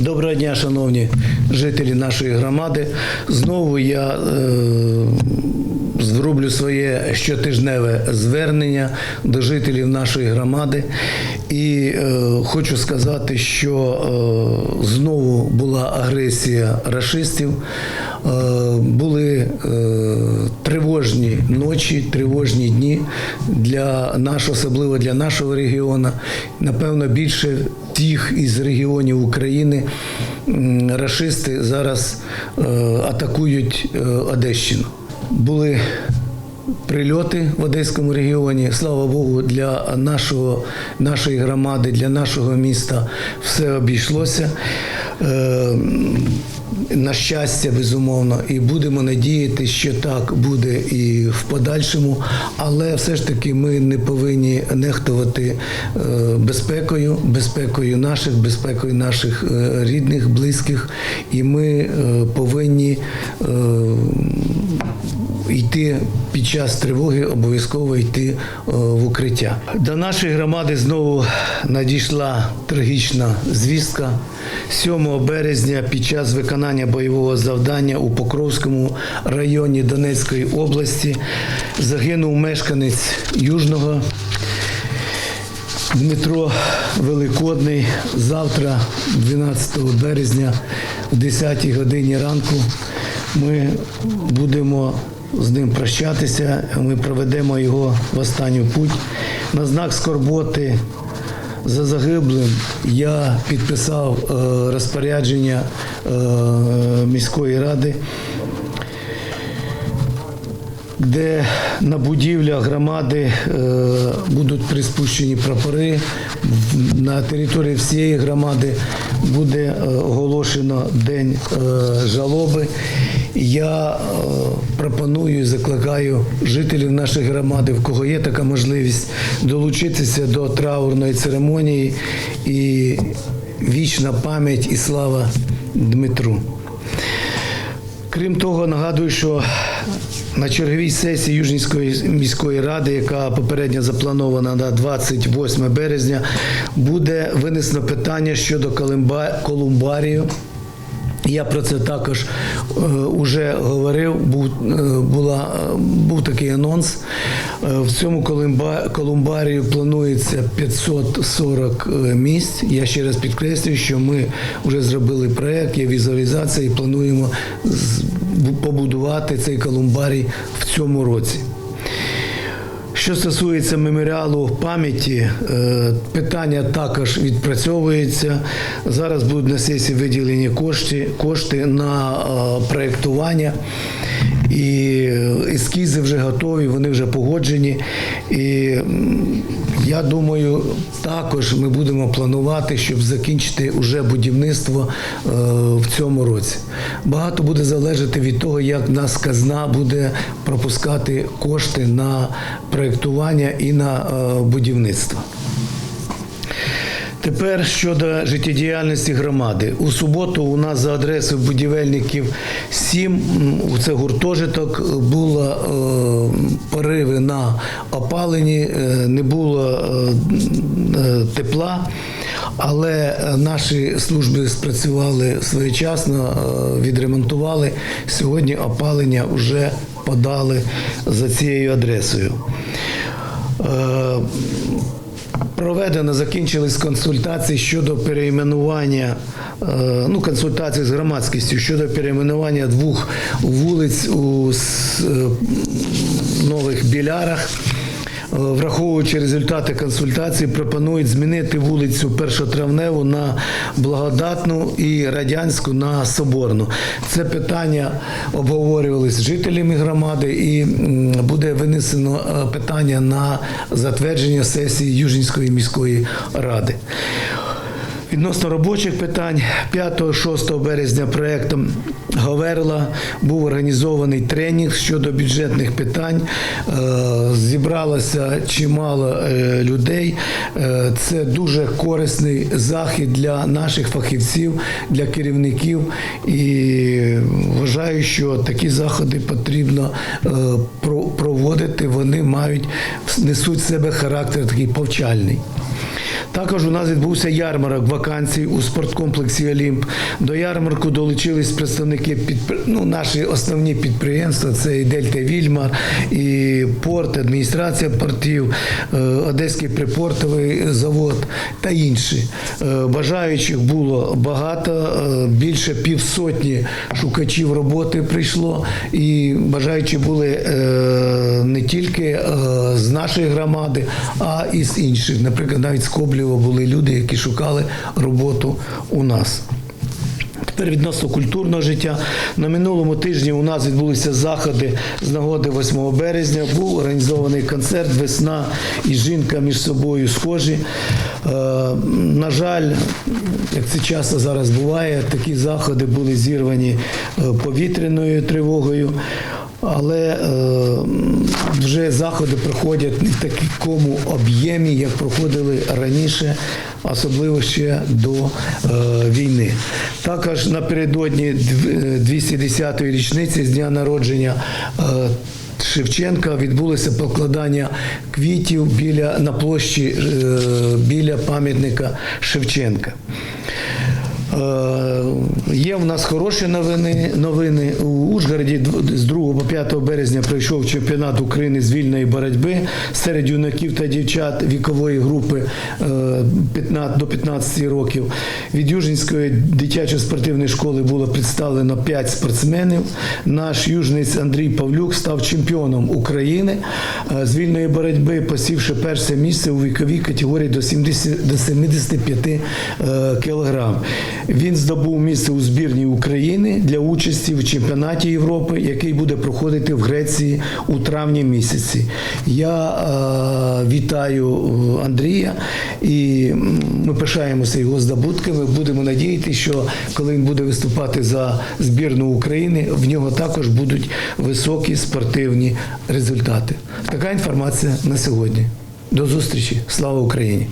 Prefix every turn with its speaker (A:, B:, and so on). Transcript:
A: Доброго дня, шановні жителі нашої громади. Знову я е, зроблю своє щотижневе звернення до жителів нашої громади. І е, хочу сказати, що е, знову була агресія рашистів. Е, були е, тривожні ночі, тривожні дні для нашого, особливо для нашого регіону. Напевно, більше тих із регіонів України рашисти зараз е, атакують Одещину. Були прильоти в Одеському регіоні. Слава Богу, для нашого, нашої громади, для нашого міста все обійшлося. На щастя, безумовно, і будемо надіяти, що так буде і в подальшому. Але все ж таки ми не повинні нехтувати е, безпекою, безпекою наших, безпекою наших е, рідних, близьких, і ми е, повинні йти під час тривоги, обов'язково йти е, в укриття. До нашої громади знову надійшла трагічна звістка. 7 березня під час виконання бойового завдання у Покровському районі Донецької області загинув мешканець Южного Дмитро Великодний. Завтра, 12 березня, в 10 годині ранку, ми будемо з ним прощатися. Ми проведемо його в останню путь. На знак скорботи за загиблим я підписав е, розпорядження е, міської ради де на будівлях громади е, будуть приспущені прапори. На території всієї громади буде оголошено день жалоби. Я е, пропоную і закликаю жителів нашої громади, в кого є така можливість, долучитися до траурної церемонії і вічна пам'ять і слава Дмитру. Крім того, нагадую, що на черговій сесії Южнівської міської ради, яка попередньо запланована на 28 березня, буде винесено питання щодо Колумба- колумбарію. Я про це також вже говорив. Був, е, була, е, був такий анонс. Е, В цьому колумба, колумбарію планується 540 е, місць. Я ще раз підкреслюю, що ми вже зробили проект, є візуалізація і плануємо побудувати цей колумбарій в цьому році. Що стосується меморіалу пам'яті, е, питання також відпрацьовується. Зараз будуть на сесії виділені кошти, кошти на е, проєктування. І е, ескізи вже готові, вони вже погоджені. І я думаю, також ми будемо планувати, щоб закінчити уже будівництво е, в цьому році. Багато буде залежати від того, як нас казна буде пропускати кошти на проєктування і на е, будівництво. Тепер щодо життєдіяльності громади. У суботу у нас за адресою будівельників 7, м, це гуртожиток, було е, пориви на опаленні, е, не було е, тепла. Але наші служби спрацювали своєчасно, відремонтували. Сьогодні опалення вже подали за цією адресою. Проведено, закінчились консультації щодо перейменування, е, ну, консультації з громадськістю щодо перейменування двох вулиць у е, нових білярах. Е, Враховуючи результати консультації, пропонують змінити вулицю Першотравневу на Благодатну і Радянську на Соборну. Це питання обговорювалися з жителями громади і буде винесено е, питання на затвердження сесії Южинської міської ради. Відносно робочих питань 5-6 березня проектом Говерла був організований тренінг щодо бюджетних питань. Е, Зібралося чимало е, людей. Е, Це дуже корисний захід для наших фахівців, для керівників. І вважаю, що такі заходи потрібно проводити. Вони мають несуть в себе характер такий повчальний. Також у нас відбувся ярмарок вакансій у спорткомплексі Олімп. До ярмарку долучились представники підпри... ну, наші основні підприємства. Це і Дельта Вільмар, і порт, адміністрація портів, е, Одеський припортовий завод та інші. Е, Бажаючих було багато, е, більше півсотні шукачів роботи прийшло, і бажаючі були не тільки з нашої громади, а і з інших. Наприклад, навіть з Коблєва були люди, які шукали роботу у нас. Тепер відносно культурного життя. На минулому тижні у нас відбулися заходи з нагоди 8 березня. Був організований концерт Весна і жінка між собою схожі. Е, на жаль, як це часто зараз буває, такі заходи були зірвані е, повітряною тривогою. Але е, вже заходи проходять не в такому об'ємі, як проходили раніше, особливо ще до е, війни. Також напередодні е, 210-ї річниці з дня народження. Е, Шевченка відбулося покладання квітів біля на площі е, біля пам'ятника Шевченка. Е, Є в нас хороші новини. новини. У Ужгороді з 2 по 5 березня пройшов чемпіонат України з вільної боротьби серед юнаків та дівчат вікової групи е, 15 до 15 років. Від Южненської дитячо-спортивної школи було представлено 5 спортсменів. Наш южниць Андрій Павлюк став чемпіоном України е, з вільної боротьби, посівши перше місце у віковій категорії до 70 до 75 е, кілограм. Він здобув місце у збірній України для участі в чемпіонаті Європи, який буде проходити в Греції у травні місяці. Я е, вітаю е, Андрія і ми пишаємося його здобутками. Будемо надіятися, що коли він буде виступати за збірну України, в нього також будуть високі спортивні результати. Така інформація на сьогодні. До зустрічі. Слава Україні!